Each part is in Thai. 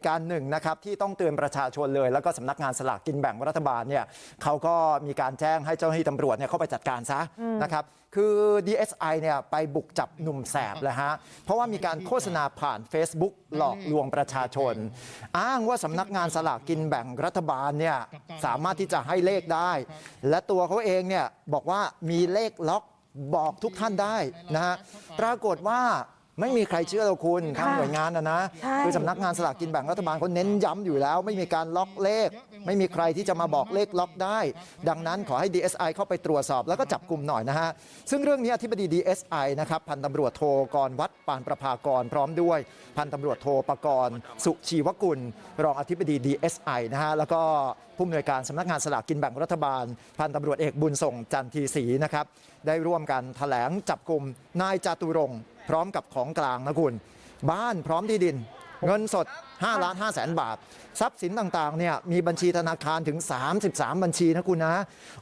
ตุการณ์หนึ่งนะครับที่ต้องเตือนประชาชนเลย แล้วก็สำนักงานสลากกินแบ่งรัฐบาลเนี่ยเขาก็มีการแจ้งให้เจ้าหน้าที่ตำรวจเนี่ยเข้าไปจัดการซะนะครับคือ DSI เนี่ยไปบุกจับหนุ่มแสบเลยฮะเพราะว่ามีการโฆษณาผ่าน Facebook หลอกลวงประชาชน อ้างว่าสำนักงานสลากกินแบ่งรัฐบาลเนี่ยสามารถที่จะให้เลขได้ และตัวเขาเองเนี่ยบอกว่ามีเลขล็อกบอกทุกท่านได้นะฮะปรากฏว่า ไม่มีใครเชื่อเราคุณทางหน่วยงานนะนะใช่คือสำนักงานสลากกินแบ่งรัฐบาลเขาเน้นย้ำอยู่แล้ว ไม่มีการล็อกเลข ไม่มีใครที่จะมาบอกเลขล็อกได้ ดังนั้นขอให้ DSI เข้าไปตรวจสอบแล้วก็จับกลุ่มหน่อยนะฮะซึ่งเรื่องนี้อธิบดี DSI นะครับพันตำรวจโทกรวัดปานประภากรพร้อมด้วย พันตำรวจโทปกรณ์สุชีวกุล รองอธิบดี DSI นะฮะแล้วก็ผู้อำนวยการสำนักงานสลากกินแบ่งรัฐบาล พันตำรวจเอกบุญส่งจันทีศรีนะครับได้ร่วมกันแถลงจับกลุ่มนายจาตุรงค์ พร้อมกับของกลางนะคุณ บ้านพร้อมที่ดิน เงินสด5ล้าน5แสนบาท ทรัพย์สินต่างๆเนี่ยมีบัญชีธนาคารถึง 33 บัญชีนะคุณนะ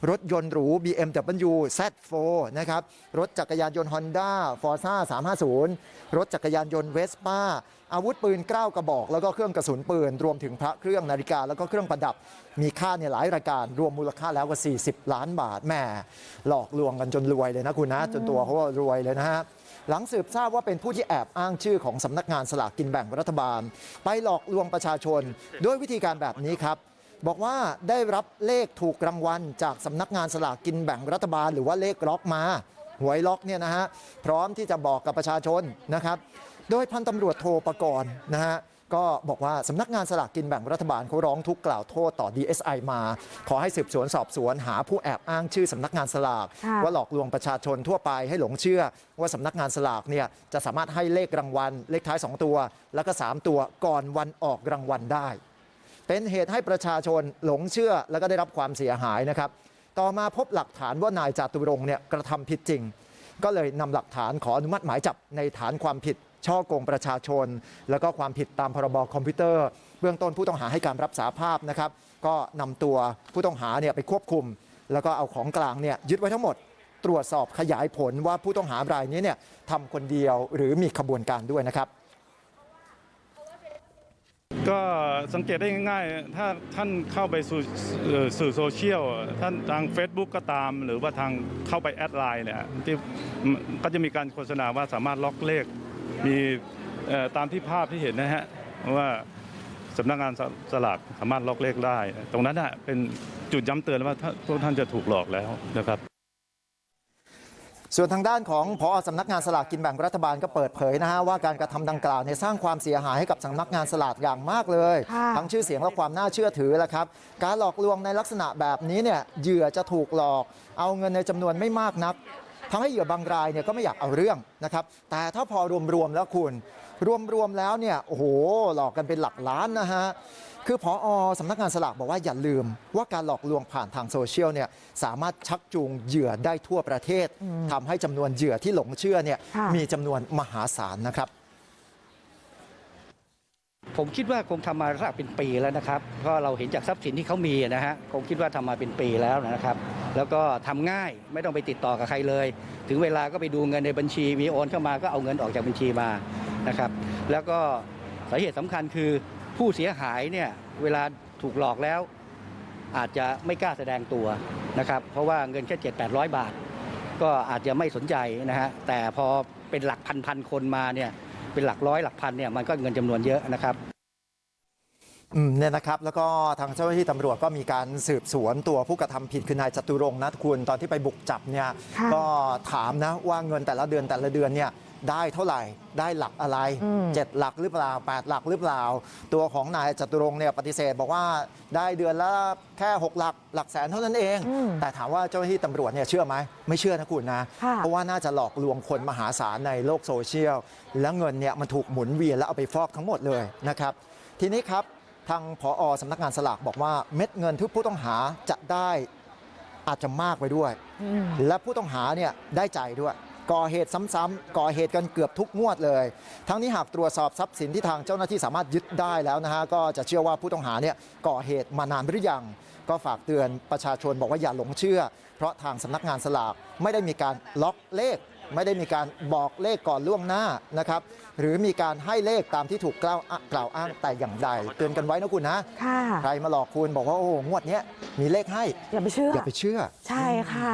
รถยนต์หรู BMW Z4 นะครับ รถจักรยานยนต์ Honda Forza 350 รถจักรยานยนต์ Vespa อาวุธปืนเก้ากระบอก แล้วก็เครื่องกระสุนปืน รวมถึงพระเครื่องนาฬิกา แล้วก็เครื่องประดับ มีค่าเนี่ยหลายรายการ รวมมูลค่าแล้วกว่า 40 ล้านบาทแหม่หลอกลวงกันจนรวยเลยนะคุณนะ จนตัวเขาก็รวยเลยนะฮะ หลังสืบทราบว่าเป็นผู้ที่แอบอ้างชื่อของสำนักงานสลากกินแบ่งรัฐบาล ไปหลอกลวงประชาชนด้วยวิธีการแบบนี้ครับบอกว่าได้รับเลขถูกรางวัล จากสำนักงานสลากกินแบ่งรัฐบาล หรือว่าเลขล็อกมาหวยล็อกเนี่ยนะฮะพร้อมที่จะบอกกับประชาชนนะครับ โดยพันตำรวจโทรประกรณ์นะฮะ ก็บอกว่าสำนักงานสลากกินแบ่งรัฐบาลเขาร้องทุกข์กล่าวโทษต่อ DSI มา ขอให้สืบสวนสอบสวนหาผู้แอบอ้างชื่อสำนักงานสลากค่ะว่าหลอกลวงประชาชนทั่วไปให้หลงเชื่อ ว่าสำนักงานสลากเนี่ยจะสามารถให้เลขรางวัล เลขท้าย 2 ตัว แล้วก็ 3 ตัวก่อนวันออกรางวัลได้ เป็นเหตุให้ประชาชนหลงเชื่อแล้วก็ได้รับความเสียหายนะครับต่อมาพบหลักฐานว่านายจาตุรงค์เนี่ยกระทำผิดจริง ก็เลยนำหลักฐานขออนุมัติหมายจับในฐานความผิด ช่อโกงประชาชน แล้วก็ความผิดตามพรบคอมพิวเตอร์เบื้องต้นผู้ต้องหาให้การรับสาภาพนะครับก็นำตัวผู้ต้องหาเนี่ยไปควบคุม แล้วก็เอาของกลางเนี่ยยึดไว้ทั้งหมด ตรวจสอบขยายผลว่าผู้ต้องหารายนี้เนี่ยทำคนเดียวหรือมีขบวนการด้วยนะครับก็สังเกตได้ง่ายๆ ถ้าท่านเข้าไปสู่สื่อโซเชียล ท่านทาง Facebook ก็ตาม หรือว่าทางเข้าไปแอดไลน์เนี่ยที่ก็จะมีการโฆษณาว่าสามารถล็อกเลข มีเอ่อตามที่ภาพที่เห็นนะฮะว่าสำนักงานสสลากสามารถล็อกเลขได้ ตรงนั้นน่ะเป็นจุดย้ำเตือนว่าท่านพวกท่านจะถูกหลอกแล้วนะครับส่วนทางด้านของพอสำนักงานสลากกินแบ่งรัฐบาลก็เปิดเผยนะฮะว่าการกระทำดังกล่าวเนี่ยสร้างความเสียหายให้กับสำนักงานสลากอย่างมากเลยค่ะทั้งชื่อเสียงและความน่าเชื่อถือแหละครับ การหลอกลวงในลักษณะแบบนี้เนี่ยเหยื่อจะถูกหลอก เอาเงินในจำนวนไม่มากนักทำ ให้เหยื่อบางรายเนี่ยก็ไม่อยากเอาเรื่องนะครับแต่ถ้าพอรวมๆแล้วคุณรวมๆแล้วเนี่ยโอ้โหหลอกกันเป็นหลักล้านนะฮะคือพออสำนักงานสลากบอกว่าอย่าลืมว่าการหลอกลวงผ่านทางโซเชียลเนี่ยสามารถชักจูงเหยื่อได้ทั่วประเทศทำให้จำนวนเหยื่อที่หลงเชื่อเนี่ยค่ะมีจำนวนมหาศาลนะครับผมคิดว่าคงทำมาสักเป็นปีแล้วนะครับ เพราะเราเห็นจากทรัพย์สินที่เขามีนะฮะ คงคิดว่าทำมาเป็นปีแล้วนะครับ แล้วก็ทำง่ายไม่ต้องไปติดต่อกับใครเลย ถึงเวลาก็ไปดูเงินในบัญชี มีโอนเข้ามาก็เอาเงินออกจากบัญชีมานะครับ แล้วก็สาเหตุสำคัญคือผู้เสียหายเนี่ยเวลาถูกหลอกแล้ว อาจจะไม่กล้าแสดงตัวนะครับเพราะว่าเงินแค่7 8 0 0บาท ก็อาจจะไม่สนใจนะฮะแต่พอเป็นหลักพันพันคนมาเนี่ยเป็นหลักร้อยหลักพันเนี่ยมันก็เงินจำนวนเยอะนะครับ เนี่ยนะครับแล้วก็ทางเจ้าหน้าที่ตำรวจก็มีการสืบสวนตัวผู้กระทำผิดคือนายจตุรงค์นะคุณตอนที่ไปบุกจับเนี่ยค่ะก็ถามนะว่าเงินแต่ละเดือนแต่ละเดือนเนี่ยได้เท่าไหร่ได้หลักอะไรอืมเจ็ดหลักหรือเปล่าแปดหลักหรือเปล่า ตัวของนายจตุรงค์เนี่ยปฏิเสธบอกว่าได้เดือนละแค่หกหลักหลักแสนเท่านั้นเองอืมแต่ถามว่าเจ้าหน้าที่ตำรวจเนี่ยเชื่อไหมไม่เชื่อนะคุณนะค่ะเพราะว่าน่าจะหลอกลวงคนมหาศาลในโลกโซเชียล แล้วเงินเนี่ยมันถูกหมุนเวียนแล้วเอาไปฟอกทั้งหมดเลยนะครับทีนี้ครับ ทางผอสำนักงานสลากบอกว่าเม็ดเงินที่ผู้ต้องหาจะได้อาจจะมากไปด้วยอืมและผู้ต้องหาเนี่ยได้ใจด้วยก่อเหตุซ้ำๆก่อเหตุกันเกือบทุกงวดเลย ทั้งนี้หากตรวจสอบทรัพย์สินที่ทางเจ้าหน้าที่สามารถยึดได้แล้วนะฮะก็จะเชื่อว่าผู้ต้องหาเนี่ยก่อเหตุมานานหรือยัง ก็ฝากเตือนประชาชนบอกว่าอย่าหลงเชื่อ เพราะทางสำนักงานสลากไม่ได้มีการล็อกเลข ไม่ได้มีการบอกเลขก่อนล่วงหน้านะครับหรือมีการให้เลขตามที่ถูกกล่าวกล่าวอ้างแต่อย่างใดเตือนกันไว้นะคุณนะค่ะใครมาหลอกคุณบอกว่าโอ้โหงวดเนี้ยมีเลขให้อย่าไปเชื่ออย่าไปเชื่อใช่ค่ะ